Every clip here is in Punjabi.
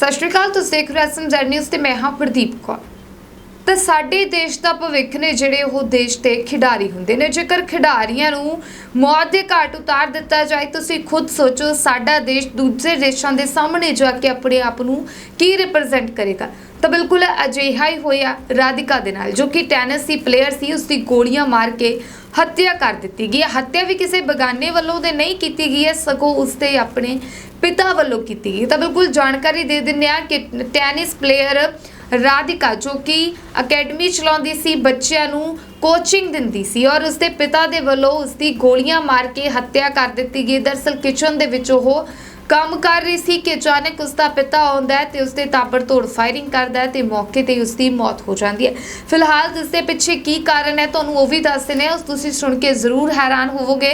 ਸਤਿ ਸ਼੍ਰੀ ਅਕਾਲ, ਤੁਸੀਂ ਦੇਖ ਰਹੇ ਹੋ ਐਸਐਮਜ਼ੈਡ ਨਿਊਜ਼ ਤੇ ਮੈਂ ਹਾਂ ਪ੍ਰਦੀਪ ਕੌਰ। ਤਾਂ ਸਾਡੇ ਦੇਸ਼ ਦਾ ਭਵਿੱਖ ਨੇ ਜਿਹੜੇ ਉਹ ਦੇਸ਼ ਦੇ ਖਿਡਾਰੀ ਹੁੰਦੇ ਨੇ, ਜੇਕਰ ਖਿਡਾਰੀਆਂ ਨੂੰ ਮੌਤ ਦੇ ਘਾਟ ਉਤਾਰ ਦਿੱਤਾ ਜਾਏ, ਤੁਸੀਂ ਖੁਦ ਸੋਚੋ ਸਾਡਾ ਦੇਸ਼ ਦੂਜੇ ਦੇਸ਼ਾਂ ਦੇ ਸਾਹਮਣੇ ਜਾ ਕੇ ਆਪਣੇ ਆਪ ਨੂੰ ਕੀ ਰਿਪਰੈਜ਼ੈਂਟ ਕਰੇਗਾ। ਤਾਂ ਬਿਲਕੁਲ ਅਜਿਹਾ ਹੀ ਹੋਇਆ ਰਾਧਿਕਾ ਦੇ ਨਾਲ, ਜੋ ਕਿ ਟੈਨਿਸ ਦੀ ਪਲੇਅਰ ਸੀ ਉਸ ਦੀ ਗੋਲੀਆਂ ਮਾਰ ਕੇ ਹੱਤਿਆ ਕਰ ਦਿੱਤੀ ਗਈ ਹੈ। ਹੱਤਿਆ ਵੀ ਕਿਸੇ ਬਗਾਨੇ ਵੱਲੋਂ ਦੇ ਨਹੀਂ ਕੀਤੀ ਗਈ ਹੈ, ਸਗੋਂ ਉਸ ਦੇ ਆਪਣੇ ਪਿਤਾ ਵੱਲੋਂ ਕੀਤੀ ਗਈ ਤਾਂ ਬਿਲਕੁਲ ਜਾਣਕਾਰੀ ਦੇ ਦਿੰਦੇ ਆ ਕਿ ਟੈਨਿਸ ਪਲੇਅਰ ਰਾਧਿਕਾ, ਜੋ ਕਿ ਅਕੈਡਮੀ ਚਲਾਉਂਦੀ ਸੀ, ਬੱਚਿਆਂ ਨੂੰ ਕੋਚਿੰਗ ਦਿੰਦੀ ਸੀ ਔਰ ਉਸਦੇ ਪਿਤਾ ਦੇ ਵੱਲੋਂ ਉਸਦੀ ਗੋਲੀਆਂ ਮਾਰ ਕੇ ਹੱਤਿਆ ਕਰ ਦਿੱਤੀ ਗਈ ਦਰਸਲ ਕਿਚਨ ਦੇ ਵਿੱਚ ਉਹ ਕੰਮ ਕਰ ਰਹੀ ਸੀ ਕਿ ਅਚਾਨਕ ਉਸਦਾ ਪਿਤਾ ਆਉਂਦਾ ਹੈ ਤੇ ਉਸਦੇ ਤਾਬੜਤੋੜ ਫਾਇਰਿੰਗ ਕਰਦਾ ਹੈ ਤੇ ਮੌਕੇ ਤੇ ਹੀ ਉਸਦੀ ਮੌਤ ਹੋ ਜਾਂਦੀ ਹੈ। ਫਿਲਹਾਲ ਇਸ ਦੇ ਪਿੱਛੇ ਕੀ ਕਾਰਨ ਹੈ, ਤੁਹਾਨੂੰ ਉਹ ਵੀ ਦੱਸ ਦਿੰਦੇ ਉਸ ਤੁਸੀਂ ਸੁਣ ਕੇ ਜ਼ਰੂਰ ਹੈਰਾਨ ਹੋਵੋਗੇ।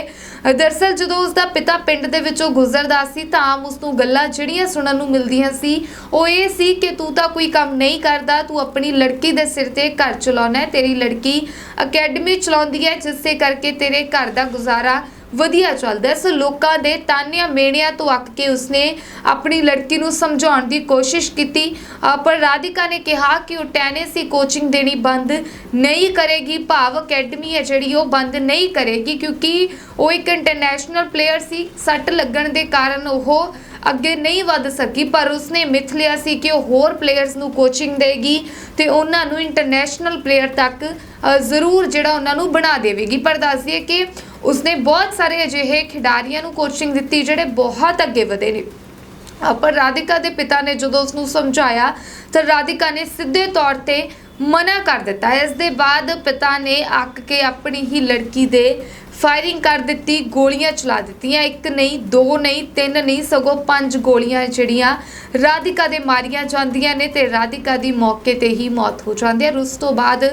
ਦਰਸਲ ਜਦੋਂ ਉਸਦਾ ਪਿਤਾ ਪਿੰਡ ਦੇ ਵਿੱਚੋਂ ਗੁਜ਼ਰਦਾ ਸੀ ਤਾਂ ਆਮ ਉਸ ਨੂੰ ਗੱਲਾਂ ਜਿਹੜੀਆਂ ਸੁਣਨ ਨੂੰ ਮਿਲਦੀਆਂ ਸੀ, ਉਹ ਇਹ ਸੀ ਕਿ ਤੂੰ ਤਾਂ ਕੋਈ ਕੰਮ ਨਹੀਂ ਕਰਦਾ, ਤੂੰ ਆਪਣੀ ਲੜਕੀ ਦੇ ਸਿਰ ਤੇ ਘਰ ਚਲਾਉਣਾ ਹੈ। ਤੇਰੀ ਲੜਕੀ ਅਕੈਡਮੀ ਚਲਾਉਂਦੀ ਹੈ, ਜਿਸ ਦੇ ਕਰਕੇ ਤੇਰੇ ਘਰ ਦਾ ਗੁਜ਼ਾਰਾ ਵਧੀਆ ਚੱਲਦਾ ਹੈ। ਸੋ ਲੋਕਾਂ ਦੇ ਤਾਨਿਆਂ ਮੇਣਿਆਂ ਤੋਂ ਅੱਕ ਕੇ ਉਸਨੇ ਆਪਣੀ ਲੜਕੀ ਨੂੰ ਸਮਝਾਉਣ ਦੀ ਕੋਸ਼ਿਸ਼ ਕੀਤੀ। ਪਰ ਰਾਧਿਕਾ ਨੇ ਕਿਹਾ ਕਿ ਉਹ ਟੈਨਿਸ ਹੀ ਕੋਚਿੰਗ ਦੇਣੀ ਬੰਦ ਨਹੀਂ ਕਰੇਗੀ। ਭਾਵ ਅਕੈਡਮੀ ਹੈ ਜਿਹੜੀ, ਉਹ ਬੰਦ ਨਹੀਂ ਕਰੇਗੀ, ਕਿਉਂਕਿ ਉਹ ਇੱਕ ਇੰਟਰਨੈਸ਼ਨਲ ਪਲੇਅਰ ਸੀ। ਸੱਟ ਲੱਗਣ ਦੇ ਕਾਰਨ ਉਹ ਅੱਗੇ ਨਹੀਂ ਵੱਧ ਸਕੀ, ਪਰ ਉਸਨੇ ਮਿਥ ਲਿਆ ਸੀ ਕਿ ਉਹ ਹੋਰ ਪਲੇਅਰਸ ਨੂੰ ਕੋਚਿੰਗ ਦੇਗੀ ਤੇ ਉਹਨਾਂ ਨੂੰ ਇੰਟਰਨੈਸ਼ਨਲ ਪਲੇਅਰ ਤੱਕ ਜ਼ਰੂਰ ਜਿਹੜਾ ਉਹਨਾਂ ਨੂੰ ਬਣਾ ਦੇਵੇਗੀ। ਪਰ ਦੱਸਦੀਏ ਕਿ ਉਸਨੇ ਬਹੁਤ ਸਾਰੇ ਅਜਿਹੇ ਖਿਡਾਰੀਆਂ ਨੂੰ ਕੋਚਿੰਗ ਦਿੱਤੀ ਜਿਹੜੇ ਬਹੁਤ ਅੱਗੇ ਵਧੇ ਨੇ। ਅ, ਪਰ ਰਾਧਿਕਾ ਦੇ ਪਿਤਾ ਨੇ ਜਦੋਂ ਉਸ ਨੂੰ ਸਮਝਾਇਆ ਤਾਂ ਰਾਧਿਕਾ ਨੇ ਸਿੱਧੇ ਤੌਰ ਤੇ ਮਨਾ ਕਰ ਦਿੱਤਾ। ਇਸ ਦੇ ਬਾਅਦ ਪਿਤਾ ਨੇ ਅੱਕ ਕੇ ਆਪਣੀ ਹੀ ਲੜਕੀ ਦੇ ਫਾਇਰਿੰਗ ਕਰ ਦਿੱਤੀ, ਗੋਲੀਆਂ ਚਲਾ ਦਿੱਤੀਆਂ। ਇੱਕ ਨਹੀਂ, ਦੋ ਨਹੀਂ, ਤਿੰਨ ਨਹੀਂ, ਸਗੋਂ ਪੰਜ ਗੋਲੀਆਂ ਜਿਹੜੀਆਂ ਰਾਧਿਕਾ ਦੇ ਮਾਰੀਆਂ ਜਾਂਦੀਆਂ ਨੇ ਤੇ ਰਾਧਿਕਾ ਦੀ ਮੌਕੇ ਤੇ ਹੀ ਮੌਤ ਹੋ ਜਾਂਦੀ ਹੈ। ਉਸ ਤੋਂ ਬਾਅਦ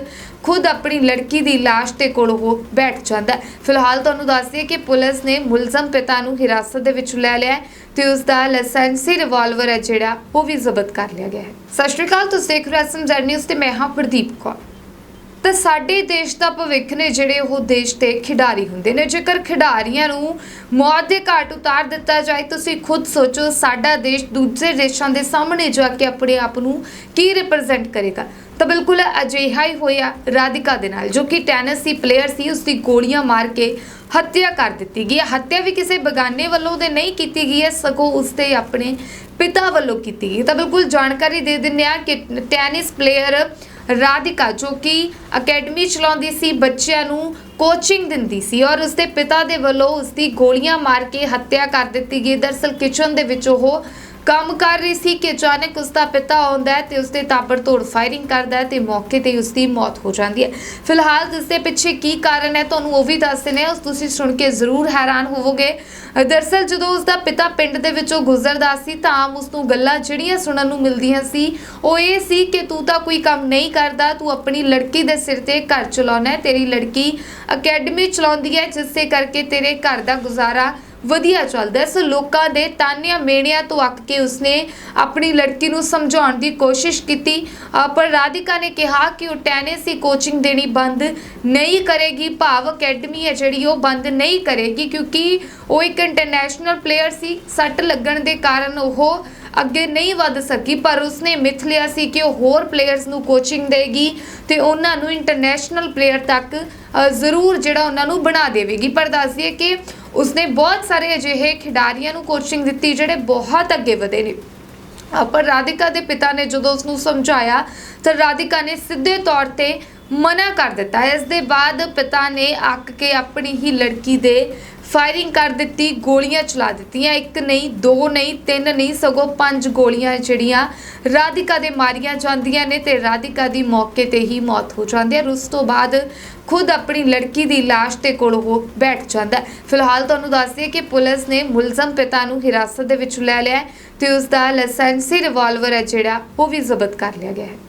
ਖੁਦ ਆਪਣੀ ਲੜਕੀ ਦੀ ਲਾਸ਼ ਦੇ ਕੋਲ ਉਹ ਬੈਠ ਜਾਂਦਾ ਫਿਲਹਾਲ ਤੁਹਾਨੂੰ ਦੱਸ ਦਈਏ ਕਿ ਪੁਲਿਸ ਨੇ ਮੁਲਜ਼ਮ ਪਿਤਾ ਨੂੰ ਹਿਰਾਸਤ ਦੇ ਵਿੱਚ ਲੈ ਲਿਆ ਹੈ ਤੇ ਉਸ ਦਾ ਲਾਇਸੈਂਸੀ ਰਿਵਾਲਵਰ ਹੈ ਜਿਹੜਾ ਉਹ ਵੀ ਜ਼ਬਤ ਕਰ ਲਿਆ ਗਿਆ ਹੈ। ਸਤਿ ਸ਼੍ਰੀ ਅਕਾਲ, ਤੁਸੀਂ ਦੇਖ ਰਹੇ ਹੋ ਐਸਐਮਜ਼ੈਡ ਨਿਊਜ਼ ਤੇ ਮੈਂ ਹਾਂ ਪ੍ਰਦੀਪ ਕੌਰ। ਤਾਂ ਸਾਡੇ ਦੇਸ਼ ਦਾ ਭਵਿੱਖ ਨੇ ਜਿਹੜੇ ਉਹ ਦੇਸ਼ ਦੇ ਖਿਡਾਰੀ ਹੁੰਦੇ ਨੇ। ਜੇਕਰ ਖਿਡਾਰੀਆਂ ਨੂੰ ਮੌਤ ਦੇ ਘਾਟ ਉਤਾਰ ਦਿੱਤਾ ਜਾਏ, ਤੁਸੀਂ ਖੁਦ ਸੋਚੋ ਸਾਡਾ ਦੇਸ਼ ਦੂਜੇ ਦੇਸ਼ਾਂ ਦੇ ਸਾਹਮਣੇ ਜਾ ਕੇ ਆਪਣੇ ਆਪ ਨੂੰ ਕੀ ਰਿਪਰੈਜ਼ੈਂਟ ਕਰੇਗਾ। ਤਾਂ ਬਿਲਕੁਲ ਅਜਿਹਾ ਹੀ ਹੋਇਆ ਰਾਧਿਕਾ ਦੇ ਨਾਲ, ਜੋ ਕਿ ਟੈਨਿਸ ਦੀ ਪਲੇਅਰ ਸੀ ਉਸ ਦੀ ਗੋਲੀਆਂ ਮਾਰ ਕੇ ਹੱਤਿਆ ਕਰ ਦਿੱਤੀ ਗਈ ਹੈ। ਹੱਤਿਆ ਵੀ ਕਿਸੇ ਬਗਾਨੇ ਵੱਲੋਂ ਦੇ ਨਹੀਂ ਕੀਤੀ ਗਈ ਹੈ, ਸਗੋਂ ਉਸ ਦੇ ਆਪਣੇ ਪਿਤਾ ਵੱਲੋਂ ਕੀਤੀ ਗਈ ਤਾਂ ਬਿਲਕੁਲ ਜਾਣਕਾਰੀ ਦੇ ਦਿੰਦੇ ਆ ਕਿ ਟੈਨਿਸ ਪਲੇਅਰ ਰਾਧਿਕਾ, ਜੋ ਕਿ ਅਕੈਡਮੀ ਚਲਾਉਂਦੀ ਸੀ, ਬੱਚਿਆਂ ਨੂੰ ਕੋਚਿੰਗ ਦਿੰਦੀ ਸੀ ਔਰ ਉਸਦੇ ਪਿਤਾ ਦੇ ਵੱਲੋਂ ਉਸਦੀ ਗੋਲੀਆਂ ਮਾਰ ਕੇ ਹੱਤਿਆ ਕਰ ਦਿੱਤੀ ਗਈ। ਦਰਸਲ ਕਿਚਨ ਦੇ ਵਿੱਚ ਉਹ ਕੰਮ ਕਰ ਰਹੀ ਸੀ ਕਿ ਅਚਾਨਕ ਉਸਦਾ ਪਿਤਾ ਆਉਂਦਾ ਹੈ ਤੇ ਉਸਦੇ ਤਾਬੜਤੋੜ ਫਾਇਰਿੰਗ ਕਰਦਾ ਹੈ ਤੇ ਮੌਕੇ ਤੇ ਹੀ ਉਸਦੀ ਮੌਤ ਹੋ ਜਾਂਦੀ ਹੈ। ਫਿਲਹਾਲ ਇਸ ਦੇ ਪਿੱਛੇ ਕੀ ਕਾਰਨ ਹੈ, ਤੁਹਾਨੂੰ ਉਹ ਵੀ ਦੱਸ ਦਿੰਦੇ ਉਸ ਤੁਸੀਂ ਸੁਣ ਕੇ ਜ਼ਰੂਰ ਹੈਰਾਨ ਹੋਵੋਗੇ। ਦਰਸਲ ਜਦੋਂ ਉਸਦਾ ਪਿਤਾ ਪਿੰਡ ਦੇ ਵਿੱਚੋਂ ਗੁਜ਼ਰਦਾ ਸੀ ਤਾਂ ਆਮ ਉਸ ਨੂੰ ਗੱਲਾਂ ਜਿਹੜੀਆਂ ਸੁਣਨ ਨੂੰ ਮਿਲਦੀਆਂ ਸੀ, ਉਹ ਇਹ ਸੀ ਕਿ ਤੂੰ ਤਾਂ ਕੋਈ ਕੰਮ ਨਹੀਂ ਕਰਦਾ, ਤੂੰ ਆਪਣੀ ਲੜਕੀ ਦੇ ਸਿਰ ਤੇ ਘਰ ਚਲਾਉਣਾ ਹੈ। ਤੇਰੀ ਲੜਕੀ ਅਕੈਡਮੀ ਚਲਾਉਂਦੀ ਹੈ, ਜਿਸ ਦੇ ਕਰਕੇ ਤੇਰੇ ਘਰ ਦਾ ਗੁਜ਼ਾਰਾ ਵਧੀਆ ਚੱਲਦਾ ਸੋ ਲੋਕਾਂ ਦੇ ਤਾਨਿਆਂ ਮੇਣਿਆਂ ਤੋਂ ਅੱਕ ਕੇ ਉਸਨੇ ਆਪਣੀ ਲੜਕੀ ਨੂੰ ਸਮਝਾਉਣ ਦੀ ਕੋਸ਼ਿਸ਼ ਕੀਤੀ। ਪਰ ਰਾਧਿਕਾ ਨੇ ਕਿਹਾ ਕਿ ਉਹ ਟੈਨਿਸ ਦੀ ਕੋਚਿੰਗ ਦੇਣੀ ਬੰਦ ਨਹੀਂ ਕਰੇਗੀ। ਭਾਵ ਅਕੈਡਮੀ ਹੈ ਜਿਹੜੀ, ਉਹ ਬੰਦ ਨਹੀਂ ਕਰੇਗੀ, ਕਿਉਂਕਿ ਉਹ ਇੱਕ ਇੰਟਰਨੈਸ਼ਨਲ ਪਲੇਅਰ ਸੀ। ਸੱਟ ਲੱਗਣ ਦੇ ਕਾਰਨ ਉਹ ਅੱਗੇ ਨਹੀਂ ਵੱਧ ਸਕੀ, ਪਰ ਉਸਨੇ ਮਿਥ ਲਿਆ ਸੀ ਕਿ ਉਹ ਹੋਰ ਪਲੇਅਰਸ ਨੂੰ ਕੋਚਿੰਗ ਦੇਗੀ ਤੇ ਉਹਨਾਂ ਨੂੰ ਇੰਟਰਨੈਸ਼ਨਲ ਪਲੇਅਰ ਤੱਕ ਜ਼ਰੂਰ ਜਿਹੜਾ ਉਹਨਾਂ ਨੂੰ ਬਣਾ ਦੇਵੇਗੀ। ਪਰ ਦੱਸ ਦਈਏ ਕਿ ਉਸਨੇ ਬਹੁਤ ਸਾਰੇ ਅਜਿਹੇ ਖਿਡਾਰੀਆਂ ਨੂੰ ਕੋਚਿੰਗ ਦਿੱਤੀ ਜਿਹੜੇ ਬਹੁਤ ਅੱਗੇ ਵਧੇ ਨੇ। ਅ, ਪਰ ਰਾਧਿਕਾ ਦੇ ਪਿਤਾ ਨੇ ਜਦੋਂ ਉਸ ਨੂੰ ਸਮਝਾਇਆ ਤਾਂ ਰਾਧਿਕਾ ਨੇ ਸਿੱਧੇ ਤੌਰ ਤੇ ਮਨਾ ਕਰ ਦਿੱਤਾ। ਇਸ ਦੇ ਬਾਅਦ ਪਿਤਾ ਨੇ ਅੱਕ ਕੇ ਆਪਣੀ ਹੀ ਲੜਕੀ ਦੇ ਫਾਇਰਿੰਗ ਕਰ ਦਿੱਤੀ, ਗੋਲੀਆਂ ਚਲਾ ਦਿੱਤੀਆਂ। ਇੱਕ ਨਹੀਂ, ਦੋ ਨਹੀਂ, ਤਿੰਨ ਨਹੀਂ, ਸਗੋਂ ਪੰਜ ਗੋਲੀਆਂ ਜਿਹੜੀਆਂ ਰਾਧਿਕਾ ਦੇ ਮਾਰੀਆਂ ਜਾਂਦੀਆਂ ਨੇ ਤੇ ਰਾਧਿਕਾ ਦੀ ਮੌਕੇ ਤੇ ਹੀ ਮੌਤ ਹੋ ਜਾਂਦੀ ਹੈ। ਉਸ ਤੋਂ ਬਾਅਦ ਖੁਦ ਆਪਣੀ ਲੜਕੀ ਦੀ ਲਾਸ਼ ਦੇ ਕੋਲ ਉਹ ਬੈਠ ਜਾਂਦਾ ਫਿਲਹਾਲ ਤੁਹਾਨੂੰ ਦੱਸ ਦਈਏ ਕਿ ਪੁਲਿਸ ਨੇ ਮੁਲਜ਼ਮ ਪਿਤਾ ਨੂੰ ਹਿਰਾਸਤ ਦੇ ਵਿੱਚ ਲੈ ਲਿਆ ਹੈ ਤੇ ਉਸ ਦਾ ਲਾਇਸੈਂਸੀ ਰਿਵਾਲਵਰ ਹੈ ਜਿਹੜਾ, ਉਹ ਵੀ ਜ਼ਬਤ ਕਰ ਲਿਆ ਗਿਆ ਹੈ।